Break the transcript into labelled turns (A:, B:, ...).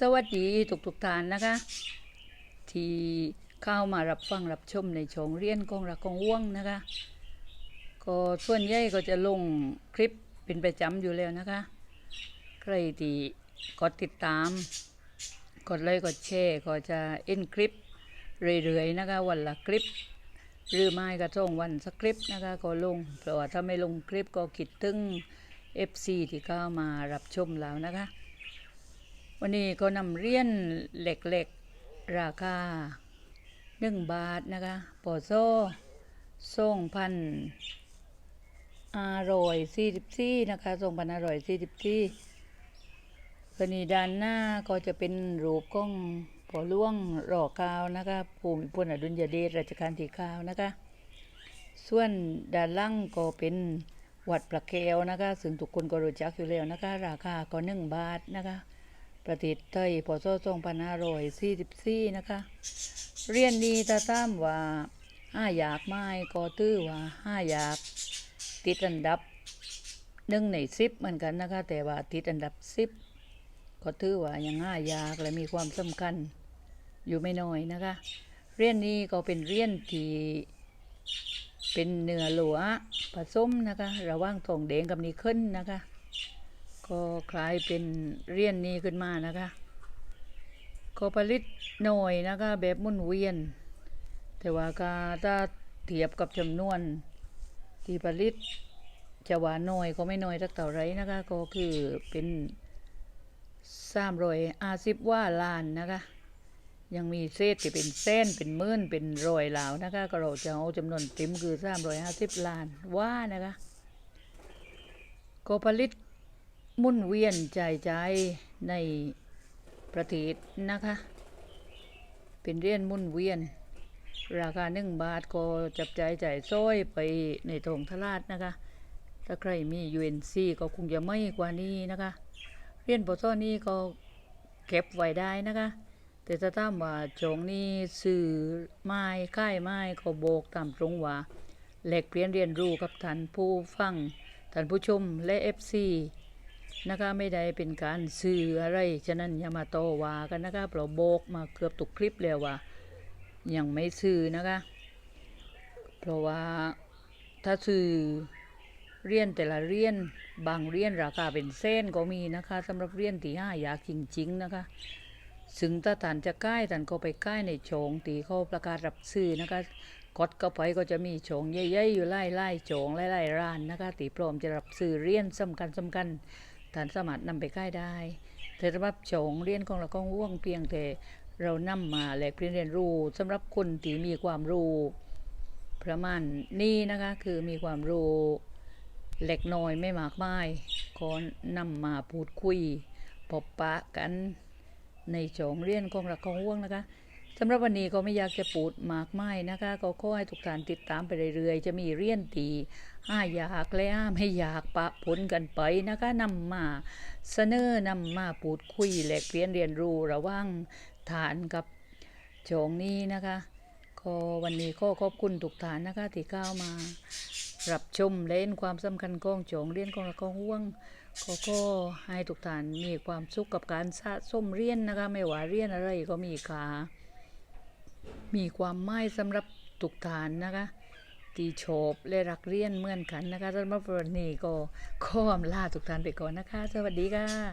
A: สวัสดีทุกทุกๆท่านนะคะ ที่เข้ามารับฟังรับชมในช่องเรียนกองรักกองว่วงนะคะ ก็ส่วนใหญ่ก็จะลงคลิปเป็นประจำอยู่แล้วนะคะ ใครที่กดติดตาม กดไลค์กดแชร์ก็จะเอ็นคลิปเรื่อยๆนะคะวันละคลิป หรือไม่ก็ส่งวันสักคลิปนะคะก็ลงเพราะว่าถ้าไม่ลงคลิปก็คิดถึง FC ที่เข้ามารับชมแล้วนะคะ วันนี้ก็นำเรียนเหล็กๆ ราคาหนึ่งบาทนะคะปอโซ่ส่งพันอร่อยสี่สิบสี่นะคะส่งพันอร่อยสี่สิบสี่วันนี้ด้านหน้าก็จะเป็นรูปของปอล่วงรอกาวนะคะภูมิพลอดุลยเดชรัชกาลที่เก้านะคะ ส่วนด้านล่างก็เป็นวัดประแก้วนะคะ ซึ่งทุกคนก็รู้จักอยู่แล้วนะคะ ราคาก็หนึ่งบาทนะคะ ประเทศไทยพศ2544นะคะ เรียนนี้ตาตามว่าห้าอยากไม้ก็ตื้อว่าห้าอยากติดอันดับหนึ่งในสิบเหมือนกันนะคะ แต่ว่าติดอันดับสิบก็ถือว่ายังห้าอยากและมีความสำคัญอยู่ไม่น้อยนะคะ เรียนนี้ก็เป็นเรียนที่เป็นเนื้อหลัวผสมนะคะ ระว่างทองแดงกับนิกเกิลนะคะ ก็คล้ายเป็นเรียนนี้ขึ้นมานะคะก็ผลิตหน่อยนะคะแบบมุนเวียน แต่ว่าก็ถ้าเทียบกับจำนวนที่ผลิตจะว่านน้อยก็ไม่น้อยสักเท่าไรนะคะก็คือเป็นสามรอยอาสิบว่าล้านนะคะ ยังมีเศษที่เป็นเส้นเป็นหมื่นเป็นรอยเหลานะคะ ก็เราจะเอาจำนวนเต็มคือสามรอยห้าสิบล้านว่านะคะก็ผลิต มุ่นเวียนใจ่ายจ่ายในประเทศนะคะ เป็นเรียญหมุนเวียน ราคาหนึ่งบาทก็จับใจ่ายจ่ายซ้อยไปในทงทลาดนะคะ ถ้าใครมี UNC ก็คงจะไม่กว่านี้นะคะ เรียญปอซ่อนี้ก็เก็บไว้ได้นะคะ แต่ถ้าตามว่าจงนี้สื่อไม้ค่ายไม้ก็โบกตามตรงว่าแลกเปลี่ยนเรียนรู้กับท่านผู้ฟังท่านผู้ชมและ FC นะคะไม่ได้เป็นการสื่ออะไร ฉะนั้นอย่ามาโตว่ากันนะคะเราโบกมาเกือบตุกคลิปแล้วว่ายังไม่สื่อนะคะ เพราะว่าถ้าสื่อเรียนแต่ละเรียนบางเรียนราคาเป็นเส้นก็มีนะคะสำหรับเรียนที่ห้าอยากจริง ๆ นะคะซึ่งถ้าท่านจะใกล้ท่านก็ไปใกล้ในโฉงตีเขาประกาศรับซื้อนะคะกดเข้าไปก็จะมีโฉงใหญ่ๆอยู่ไล่ไล่ๆโฉงไล่ไล่ๆร้านนะคะตีพร้อมจะรับซื้อเรียนสำคัญสำคัญ ท่านสามารถนำไปใกล้ได้ แต่สำหรับโฉงเรียนของเราก็ห่วงเพียงแต่เรานำมาแลกเปลี่ยนเรียนรู้สำหรับคนที่มีความรู้ประมาณนี้นะคะคือมีความรู้เล็กน้อยไม่มากมายก็นำมาพูดคุยพบปะกันในโฉงเรียนของรักของห่วงนะคะ สำหรับวันนี้ก็ไม่อยากจะปูดมากไมายนะคะ ก็ขอให้ทุกท่านติดตามไปเรื่อยๆ จะมีเรียนตีห้าอยากและห้ามให้อยากปะผลกันไปนะคะนำมาเสนอนำมาพูดคุยแลกเปลี่ยนเรียนรู้ระว่างฐานกับโฉงนี้นะคะก็วันนี้ก็ขอบคุณทุกท่านนะคะที่เข้ามารับชมเล่นความสำคัญของโจงเรียนของเราของห่วงก็ก็ให้ทุกท่านมีความสุขกับการสะสมเรียนนะคะ ไม่ว่าเรียนอะไรก็มีค่า มีความหมายสำหรับทุกฐานนะคะตีโฉบและรักเรียนเหมือนกันนะคะสำหรับวันนี้ก็ข้อมลาทุกท่านไปก่อนนะคะ สวัสดีค่ะ